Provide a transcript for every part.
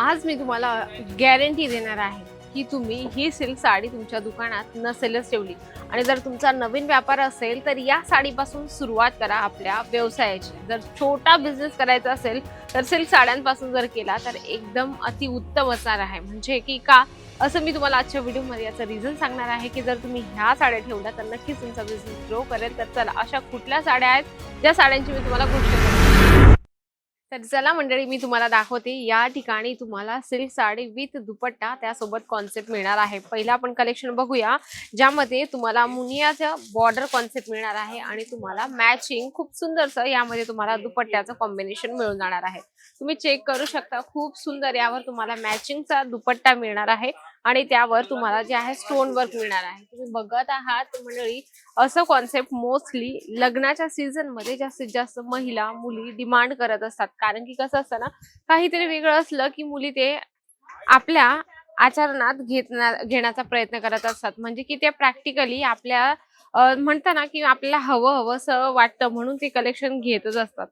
आज मी तुम्हाला गॅरंटी देणार आहे की तुम्ही ही सिल्क साडी तुमच्या दुकानात नसेलच ठेवली. आणि जर तुमचा नवीन व्यापार असेल तर या साडीपासून सुरुवात करा आपल्या व्यवसायाची. जर छोटा बिझनेस करायचा असेल तर सिल्क साड्यांपासून जर केला तर एकदम अतिउत्तम असणार आहे. म्हणजे की का? असं मी तुम्हाला आजच्या व्हिडिओमध्ये याचं रिझन सांगणार आहे की जर तुम्ही ह्या साड्या ठेवल्या तर नक्कीच तुमचा बिझनेस ग्रो करेल. तर चला अशा कुठल्या साड्या आहेत ज्या साड्यांची मी तुम्हाला गोष्ट तर चला मंडळी मी तुम्हाला दाखवते. या ठिकाणी तुम्हाला सिल्क साडी विथ दुपट्टा त्यासोबत कॉन्सेप्ट मिळणार आहे. पहिला आपण कलेक्शन बघूया ज्यामध्ये तुम्हाला मुनियाचं बॉर्डर कॉन्सेप्ट मिळणार आहे आणि तुम्हाला मॅचिंग खूप सुंदरसं यामध्ये तुम्हाला दुपट्ट्याचं कॉम्बिनेशन मिळून जाणार आहे. तुम्ही चेक करू शकता खूप सुंदर यावर तुम्हाला मॅचिंगचा दुपट्टा मिळणार आहे आणि त्यावर तुम्हाला जे आहे स्टोन वर्क मिळणार आहे. तुम्ही बघत आहात मंडळी असं कॉन्सेप्ट मोस्टली लग्नाच्या सीझनमध्ये जास्तीत जास्त महिला मुली डिमांड करत असतात. कारण की कसं असतं ना काहीतरी वेगळं असलं की मुली ते आपल्या आचरणात घेतणार घेण्याचा प्रयत्न करत असतात. म्हणजे की ते प्रॅक्टिकली आपल्या म्हणताना म्हणता ना की आपल्याला हवं हवं असं वाटतं म्हणून ते कलेक्शन घेतच असतात.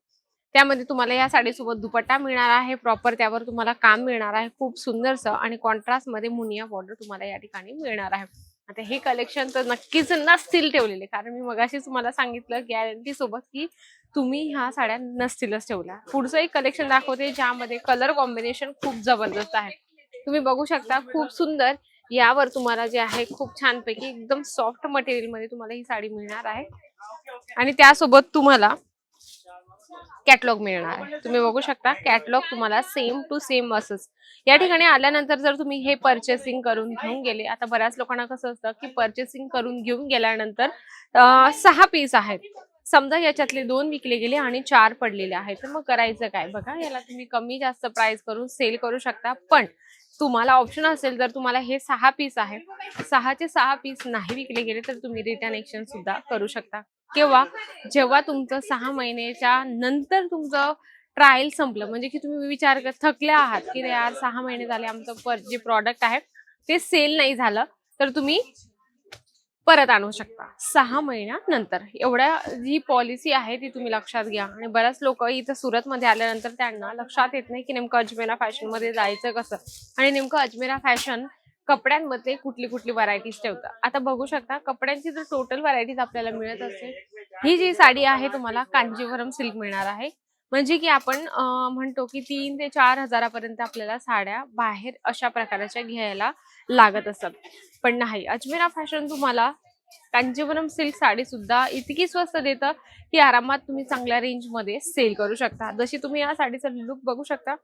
त्यामध्ये तुम्हाला या साडीसोबत दुपट्टा मिळणार आहे प्रॉपर त्यावर तुम्हाला काम मिळणार आहे खूप सुंदरसं आणि कॉन्ट्रास्टमध्ये मुनिया बॉर्डर तुम्हाला या ठिकाणी मिळणार आहे. आता हे कलेक्शन तर नक्कीच नसतील ठेवलेले. कारण मी मगाशीच तुम्हाला सांगितलं गॅरंटी सोबत की तुम्ही ह्या साड्या नसतीलच ठेवल्या. पुढचं एक कलेक्शन दाखवते ज्यामध्ये कलर कॉम्बिनेशन खूप जबरदस्त आहे. तुम्ही बघू शकता खूप सुंदर. यावर तुम्हाला जे आहे खूप छानपैकी एकदम सॉफ्ट मटेरियलमध्ये तुम्हाला ही साडी मिळणार आहे. आणि त्यासोबत तुम्हाला कॅटलॉग मिळणार. आहे तुम्ही बघू शकता कॅटलॉग तुम्हाला सेम टू सेम असंच. या ठिकाणी आल्यानंतर जर तुम्ही हे परचेसिंग करून घेऊन गेले आता बऱ्याच लोकांना कसं असतं की परचेसिंग करून घेऊन गेल्यानंतर सहा पीस आहेत. समजा याच्यातले दोन विकले गेले आणि चार पडलेले आहेत. तर मग करायचं काय? बघा याला तुम्ही कमी जास्त प्राइस करून सेल करू शकता. पण तुम्हाला ऑप्शन असेल जर तुम्हाला हे सहा पीस आहे सहाचे सहा पीस नाही विकले गेले तर तुम्ही रिटर्न एक्सचेंज सुद्धा करू शकता. किंवा जेव्हा तुमचं सहा महिन्याच्या नंतर तुमचं ट्रायल संपलं म्हणजे की तुम्ही विचार कर थकले आहात की रे यार सहा महिने झाले आमचं पर जे प्रॉडक्ट आहे ते सेल नाही झालं तर तुम्ही परत आणू शकता. सहा महिन्यानंतर. एवढ्या जी पॉलिसी आहे ती तुम्ही लक्षात घ्या. आणि बऱ्याच लोक इथं सुरतमध्ये आल्यानंतर त्यांना लक्षात येत नाही की नेमकं अजमेरा फॅशनमध्ये जायचं कसं. आणि नेमकं अजमेरा फॅशन कपड्यांमध्ये कुठली कुठली व्हरायटीज ठेवतात आता बघू शकता कपड्यांची जर टोटल व्हरायटीज आपल्याला मिळत असेल ही जी साडी आहे तुम्हाला कांजीवरम सिल्क मिळणार आहे. म्हणजे की आपण म्हणतो की तीन ते चार हजारापर्यंत आपल्याला साड्या बाहेर अशा प्रकारच्या घ्यायला लागत असतात पण नाही अजमेरा फॅशन तुम्हाला कांजीवरम सिल्क साडी सुद्धा इतकी स्वस्त देतं की आरामात तुम्ही चांगल्या रेंजमध्ये सेल करू शकता. जशी तुम्ही या साडीचा लुक बघू शकता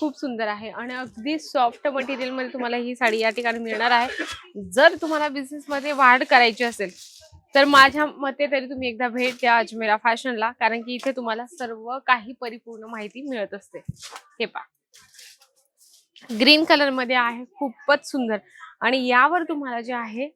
खूप सुंदर आहे आणि अगदी सॉफ्ट मटेरियलमध्ये तुम्हाला ही साडी या ठिकाणी मिळणार आहे. जर तुम्हाला बिझनेस मध्ये वाढ करायची असेल तर माझ्या मते तरी तुम्ही एकदा भेट द्या अजमेरा फॅशनला कारण की इथे तुम्हाला सर्व काही परिपूर्ण माहिती मिळत असते. हे पा ग्रीन कलरमध्ये आहे खूपच सुंदर. आणि यावर तुम्हाला जे आहे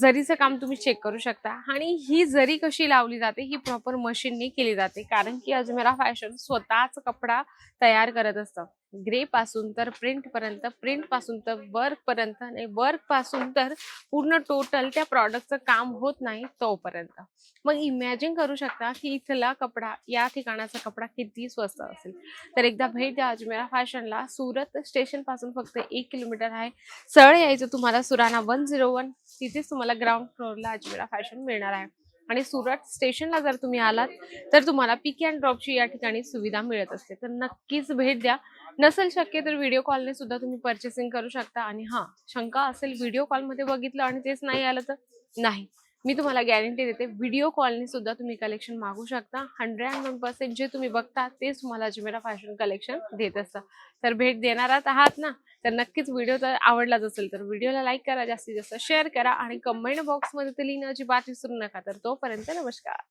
जरीचं काम तुम्ही चेक करू शकता. आणि ही जरी कशी लावली जाते ही प्रॉपर मशीनने केली जाते. कारण की अजमेरा फॅशन स्वतःच कपडा तयार करत असतं. ग्रे पासून तर प्रिंट पर्यंत प्रिंटपासून तर वर्क पर्यंत आणि वर्कपासून तर पूर्ण टोटल त्या प्रॉडक्टचं काम होत नाही तोपर्यंत. मग इमॅजिन करू शकता की इथला कपडा या ठिकाणाचा कपडा किती स्वस्त असेल. तर एकदा भेट द्या अजमेरा फॅशनला. सुरत स्टेशनपासून फक्त एक किलोमीटर आहे. सरळ यायचं तुम्हाला सुराना वन झिरो वन. तिथेच तुम्हाला ग्राउंड फ्लोअरला अजमेरा फॅशन मिळणार आहे. आणि सुरत स्टेशनला जर तुम्ही आलात तर तुम्हाला पिक अँड ड्रॉपची या ठिकाणी सुविधा मिळत असते. तर नक्कीच भेट द्या. नसेल शक्य तर व्हिडिओ कॉलने सुद्धा तुम्ही परचेसिंग करू शकता. आणि हा शंका असेल व्हिडिओ कॉलमध्ये बघितलं आणि तेच नाही आलं तर नाही. मी तुम्हाला गॅरंटी देते व्हिडिओ कॉलने सुद्धा तुम्ही कलेक्शन मागू शकता. हंड्रेड अँड वन पर्सेंट जे तुम्ही बघता तेच तुम्हाला अजमेरा फॅशन कलेक्शन देत असतं. तर भेट देणारात आहात ना तर नक्कीच व्हिडिओ तर आवडलाच असेल तर व्हिडिओला लाईक करा जास्तीत जास्त शेअर करा आणि कमेंट बॉक्समध्ये तर लिहिणं अजिबात विसरू नका. तर तोपर्यंत नमस्कार.